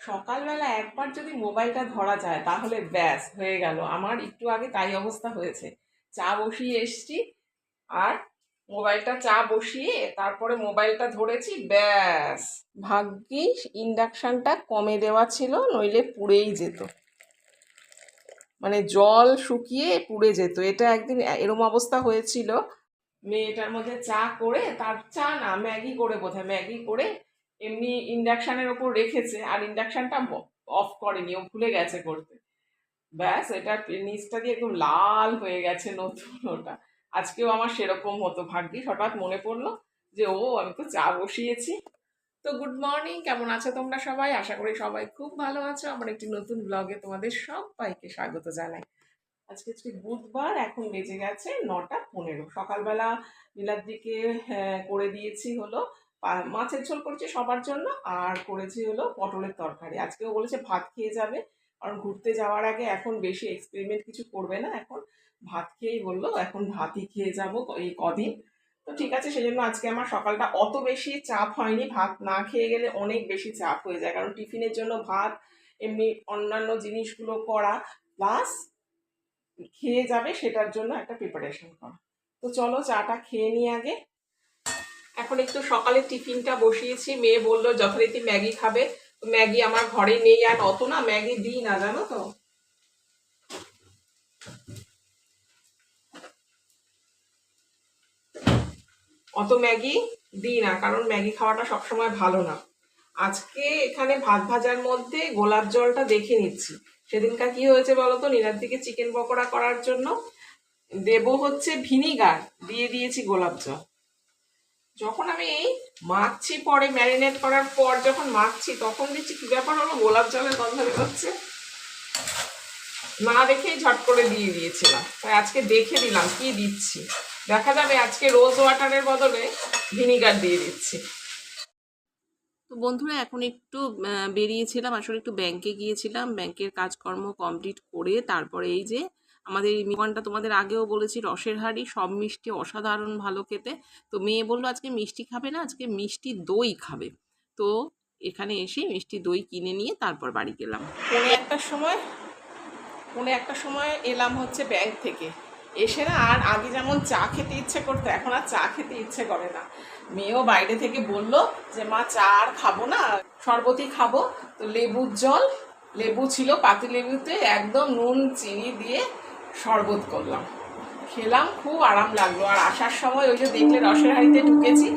সকালবেলা একবার যদি মোবাইলটা ধরা যায়, তাহলে ব্যাস, হয়ে গেল। আমার একটু আগে তাই অবস্থা হয়েছে। চা বসিয়ে এসছি, আর মোবাইলটা চা বসিয়ে তারপরে মোবাইলটা ধরেছি, ব্যাস। ভাগ্যিস ইন্ডাকশানটা কমে দেওয়া ছিল, নইলে পুড়েই যেত। মানে জল শুকিয়ে পুড়ে যেত। এটা একদিন এরম অবস্থা হয়েছিল। মেয়েটার মধ্যে চা করে, তার চা না, ম্যাগি করে বোধহয়, ম্যাগি করে এমনি ইন্ডাকশানের ওপর রেখেছে, আর ইন্ডাকশানটা অফ করেনি, ও ভুলে গেছে করতে। ব্যাস, এটা নিচটা দিয়ে একদম লাল হয়ে গেছে নতুন ওটা। আজকেও আমার সেরকম হতো ভাগ্যিস, হঠাৎ মনে পড়ল যে, ও, আমি তো চা বসিয়েছি। তো গুড মর্নিং কেমন আছো তোমরা সবাই? আশা করি সবাই খুব ভালো আছো। আমার একটি নতুন ব্লগে তোমাদের সবাইকে স্বাগত জানাই। আজকে হচ্ছে বুধবার, এখন বেজে গেছে নটা পনেরো। সকালবেলা নীলার দিকে করে দিয়েছি হলো। মাছের ঝোল করেছি সবার জন্য আর করেছি হলো পটলের তরকারি। আজকেও বলেছে ভাত খেয়ে যাবে। কারণ ঘুরতে যাওয়ার আগে এখন বেশি এক্সপেরিমেন্ট কিছু করবে না এখন। ভাত খেয়েই বলল, এখন ভাতই খেয়ে যাব এই কদিন। তো ঠিক আছে সেই জন্য আজকে আমার সকালটা অত বেশি চাপ হয়নি। ভাত না খেয়ে গেলে অনেক বেশি চাপ হয়ে যায়। কারণ টিফিনের জন্য ভাত, এমনি অন্যান্য জিনিসগুলো করা প্লাস খেয়ে যাবে সেটার জন্য একটা প্রিপারেশন করা। তো চলো চাটা খেয়ে নিই আগে। এখন একটু সকালে টিফিনটা বসিয়েছি। মেয়ে বলল, যথারীতি ম্যাগি খাবে। ম্যাগি আমার ঘরে নেই আর অত না, ম্যাগি দিই না, জানো তো। অত ম্যাগি দিই না, কারণ ম্যাগি খাওয়াটা সবসময় ভালো না। আজকে এখানে ভাত ভাজার মধ্যে গোলাপ জলটা দেখে নিচ্ছি। সেদিনকার কি হয়েছে বলতো নীলার দিকে চিকেন পকোড়া করার জন্য দেব হচ্ছে ভিনিগার, দিয়ে দিয়েছি গোলাপ জল। যখন আমি মাখছি পরে ম্যারিনেট করার পর যখন মাখছি, তখন দেখছি কি ব্যাপার হলো? গোলাপ জলের গন্ধ বেরোচ্ছে। না দেখেই ঝট করে দিয়ে দিয়েছিলাম। তাই আজকে দেখে দিলাম কি দিচ্ছি। দেখা যাবে আজকে রোজ ওয়াটারের বদলে ভিনিগার দিয়ে দিচ্ছি। তো বন্ধুরা, এখন একটু বেরিয়েছিলাম। আসলে একটু ব্যাংকে গিয়েছিলাম। ব্যাংকের কাজকর্ম কমপ্লিট করে তারপরে এই যে আমাদের এই মিমানটা তোমাদের আগেও বলেছি, রসের হাড়ি, সব মিষ্টি অসাধারণ, ভালো খেতে। তো মেয়ে বলল, আজকে মিষ্টি খাবে না, আজকে মিষ্টি দই খাবে। তো এখানে এসে মিষ্টি দই কিনে নিয়ে তারপর বাড়ি গেলাম। পৌনে একটার সময়, পৌনে একটার সময় এলাম হচ্ছে ব্যাংক থেকে। এসে না আর আগে যেমন চা খেতে ইচ্ছে করতো, এখন আর চা খেতে ইচ্ছে করে না। মেয়েও বাইরে থেকে বলল যে, মা, চা আর খাব না, শরবতই খাব। তো লেবুর জল, লেবু ছিল পাতি লেবুতে একদম নুন, চিনি দিয়ে শরবত করলাম। খেলাম, খুব আরাম লাগল। আর আসার সময় ওই যে দেখলে রসের হাঁড়িতে ঢুকেছি।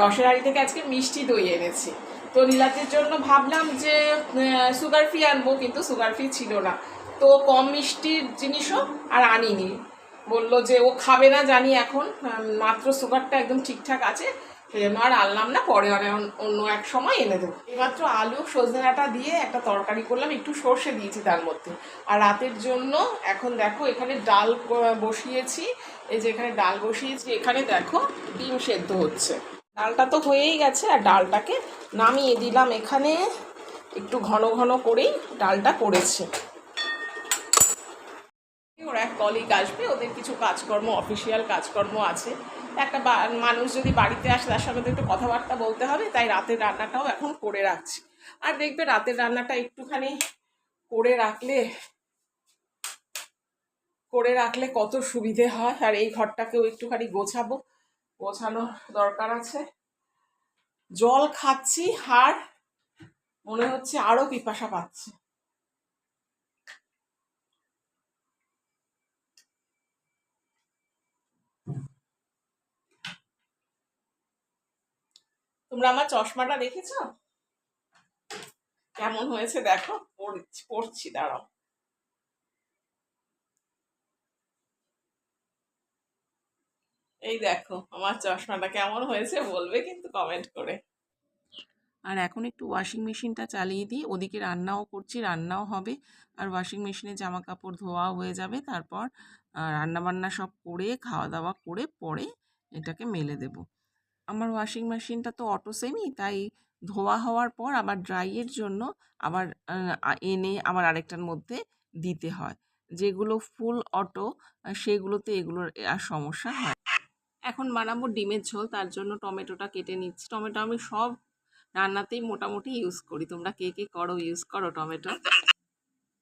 রসের হাঁড়ি থেকে আজকে মিষ্টি দই এনেছি। তো নীলাতের জন্য ভাবলাম যে সুগার ফ্রি আনব, কিন্তু সুগার ফ্রি ছিল না। তো কম মিষ্টির জিনিসও আর আনিনি। বলল যে ও খাবে না জানি এখন। মাত্র সুগারটা একদম ঠিকঠাক আছে। সেই আর আনলাম না, পরে আর অন- অন্য এক সময় এনে দেবো। এইমাত্র আলু, সজনে ডাঁটা দিয়ে একটা তরকারি করলাম, একটু সর্ষে দিয়েছি তার মধ্যে। আর রাতের জন্য এখন দেখো, এখানে ডাল বসিয়েছি। এই যে এখানে ডাল বসিয়েছি, এখানে দেখো ডিম সেদ্ধ হচ্ছে। ডালটা তো হয়েই গেছে, আর ডালটাকে নামিয়ে দিলাম এখানে। একটু ঘন ঘন করেই ডালটা করেছে। ওর এক কলিগ আসবে, ওদের কিছু কাজকর্ম অফিসিয়াল কাজকর্ম আছে। একটা মানুষ যদি বাড়িতে আসে তার সঙ্গে একটু কথাবার্তা বলতে হবে, তাই রাতের রান্নাটাও এখন করে রাখছি। আর দেখবে রাতের রান্নাটা একটুখানি করে রাখলে করে রাখলে কত সুবিধে হয়। আর এই ঘরটাকেও একটুখানি গোছাবো। গোছানো দরকার আছে। জল খাচ্ছি, আর মনে হচ্ছে আরও পিপাসা পাচ্ছে। তোমরা আমার চশমাটা দেখেছ? কেমন হয়েছে দেখো। পড়ছি দাঁড়াও। এই দেখো, আমার চশমাটা কেমন হয়েছে বলবে কিন্তু কমেন্ট করে। আর এখন একটু ওয়াশিং মেশিনটা চালিয়ে দিই। ওদিকে রান্নাও করছি, রান্নাও হবে। আর ওয়াশিং মেশিনে জামা কাপড় ধোয়া হয়ে যাবে। তারপর রান্না বান্না সব করে খাওয়া দাওয়া করে পরে এটাকে মেলে দেব। আমার ওয়াশিং মেশিনটা তো অটো সেমি তাই ধোয়া হওয়ার পর আবার ড্রাইয়ের জন্য আবার এনে আবার আরেকটার মধ্যে দিতে হয়। যেগুলো ফুল অটো সেগুলোতে এগুলোর আর সমস্যা হয় এখন বানাবো ডিমের ঝোল, তার জন্য টমেটোটা কেটে নিচ্ছি। টমেটো আমি সব রান্নাতেই মোটামুটি ইউজ করি। তোমরা কে কে করো ইউজ করো টমেটো।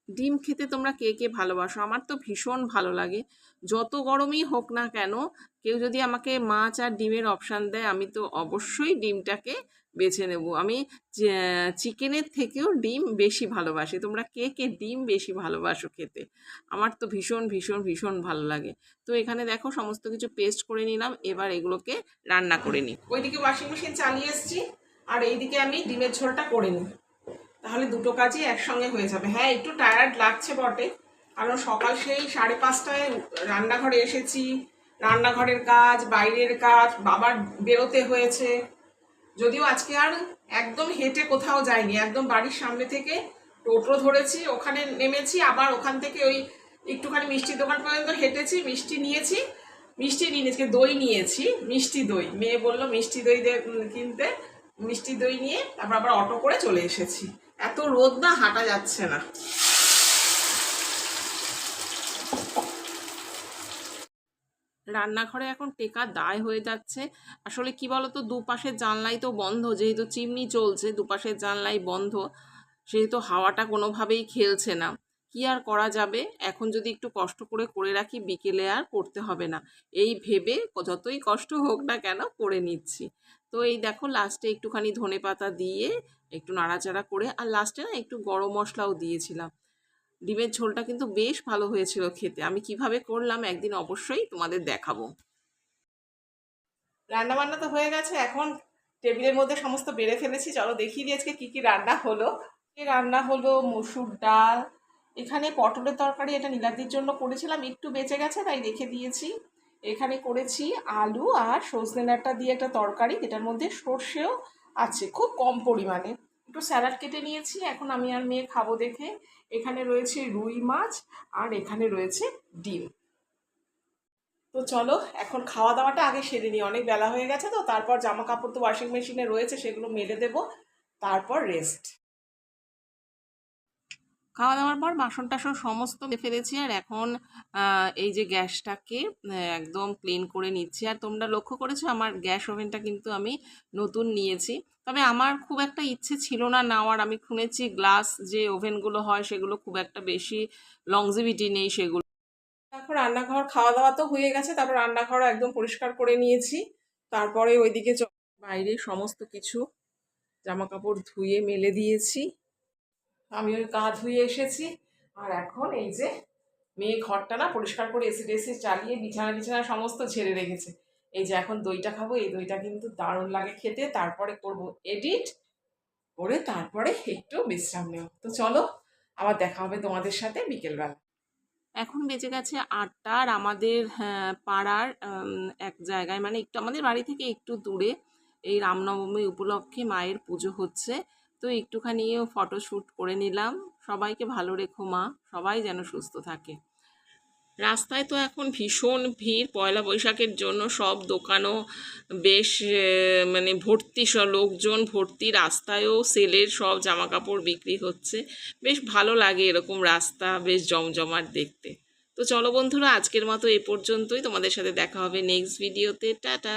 ডিম খেতে তোমরা কে কে ভালোবাসো? আমার তো ভীষণ ভালো লাগে। যত গরমই হোক না কেন, কেউ যদি আমাকে মাছ আর ডিমের অপশান দেয়, আমি তো অবশ্যই ডিমটাকে বেছে নেব। আমি চিকেনের থেকেও ডিম বেশি ভালোবাসি। তোমরা কে কে ডিম বেশি ভালোবাসো খেতে? আমার তো ভীষণ ভীষণ ভীষণ ভালো লাগে। তো এখানে দেখো, সমস্ত কিছু পেস্ট করে নিলাম, এবার এগুলোকে রান্না করে নিই। ওইদিকে ওয়াশিং মেশিন চালিয়ে এসেছি, আর এইদিকে আমি ডিমের ঝোলটা করে নিই। তাহলে দুটো কাজই একসঙ্গে হয়ে যাবে। হ্যাঁ একটু টায়ার্ড লাগছে বটে। কারণ সকাল সেই সাড়ে পাঁচটায় রান্নাঘরে এসেছি। রান্নাঘরের কাজ, বাইরের কাজ, বাবার বেরোতে হয়েছে। যদিও আজকে আর একদম হেঁটে কোথাও যাইনি। একদম বাড়ির সামনে থেকে টোটো ধরেছি, ওখানে নেমেছি, আবার ওখান থেকে ওই একটুখানি মিষ্টির দোকান পর্যন্ত হেঁটেছি, মিষ্টি নিয়েছি মিষ্টি নিয়েছি, দই নিয়েছি, মিষ্টি দই। মেয়ে বলল, মিষ্টি দই কিনতে। মিষ্টি দই নিয়ে তারপর আবার অটো করে চলে এসেছি। এত রোদ না, হাঁটা যাচ্ছে না। রান্নাঘরে এখন টেকা দায় হয়ে যাচ্ছে। আসলে কি বলতো, দুপাশের জানলাই তো বন্ধ, যেহেতু চিমনি চলছে, দুপাশের জানলাই বন্ধ, সেহেতু হাওয়াটা কোনোভাবেই খেলছে না। কি আর করা যাবে? এখন যদি একটু কষ্ট করে করে রাখি, বিকেলে আর করতে হবে না। এই ভেবে যতই কষ্ট হোক না কেন, করে নিচ্ছি। তো এই দেখো লাস্টে একটুখানি ধনে পাতা দিয়ে একটু নাড়াচাড়া করে, আর লাস্টে না একটু গরম মশলাও দিয়েছিলাম। ডিমের ঝোলটা কিন্তু বেশ ভালো হয়েছিল খেতে। আমি কীভাবে করলাম একদিন অবশ্যই তোমাদের দেখাবো। রান্না বান্না তো হয়ে গেছে, এখন টেবিলের মধ্যে সমস্ত বেড়ে ফেলেছি। চলো দেখিয়ে দিই আজকে কী কী রান্না হলো। রান্না হলো মসুর ডাল। এখানে পটলের তরকারি এটা নীলাদির জন্য করেছিলাম, একটু বেঁচে গেছে তাই রেখে দিয়েছি। এখানে করেছি আলু আর সজনে ডাঁটা দিয়ে একটা তরকারি, যেটার মধ্যে সর্ষেও আছে, খুব কম পরিমাণে। একটু স্যালাড কেটে নিয়েছি, এখন আমি আর মেয়ে খাব দেখে। এখানে রয়েছে রুই মাছ আর এখানে রয়েছে ডিম। তো চলো, এখন খাওয়া দাওয়াটা আগে সেরে নিই। অনেক বেলা হয়ে গেছে তো, তারপর জামা কাপড় তো ওয়াশিং মেশিনে রয়েছে, সেগুলো মেলে দেবো। তারপর রেস্ট খাওয়া দাওয়ার পর বাসন টাসন সমস্ত ফেলেছি আর এখন এই যে গ্যাসটাকে একদম ক্লিন করে নিচ্ছি। আর তোমরা লক্ষ্য করেছ আমার গ্যাস ওভেনটা কিন্তু আমি নতুন নিয়েছি। তবে আমার খুব একটা ইচ্ছে ছিল না নেওয়ার। আমি শুনেছি গ্লাস, যে ওভেনগুলো হয় সেগুলো খুব একটা বেশি লংজিভিটি নেই সেগুলো। তারপর রান্নাঘর খাওয়া দাওয়া তো হয়ে গেছে। তারপর রান্নাঘর একদম পরিষ্কার করে নিয়েছি। তারপরে ওইদিকে বাইরে সমস্ত কিছু জামা কাপড় ধুয়ে মেলে দিয়েছি। আমি ওই গা ধুয়ে এসেছি। আর এখন এই যে মেয়ে ঘরটা না পরিষ্কার করে এসি টেসি চালিয়ে বিছানা বিছানা সমস্ত ঝেড়ে রেখেছে। এই যে এখন দইটা খাব এই দইটা কিন্তু দারুণ লাগে খেতে। তারপরে করব এডিট করে তারপরে একটু বিশ্রাম নেব। তো চলো আবার দেখা হবে তোমাদের সাথে বিকেলবেলা। এখন বেজে গেছে আটটা আর আমাদের হ্যাঁ, পাড়ার এক জায়গায় মানে একটু আমাদের বাড়ি থেকে একটু দূরে এই রামনবমী উপলক্ষে মায়ের পুজো হচ্ছে। তো একটুখানিও ফটোশ্যুট করে নিলাম। সবাইকে ভালো রেখো মা, সবাই যেন সুস্থ থাকে। রাস্তায় তো এখন ভীষণ ভিড়, পয়লা বৈশাখের জন্য সব দোকানও বেশ মানে ভর্তি সব লোকজন ভর্তি, রাস্তায়ও সেলের সব জামা কাপড় বিক্রি হচ্ছে। বেশ ভালো লাগে এরকম রাস্তা, বেশ জমজমাট দেখতে। তো চলো বন্ধুরা, আজকের মতো এ পর্যন্তই। তোমাদের সাথে দেখা হবে নেক্সট ভিডিওতে টাটা!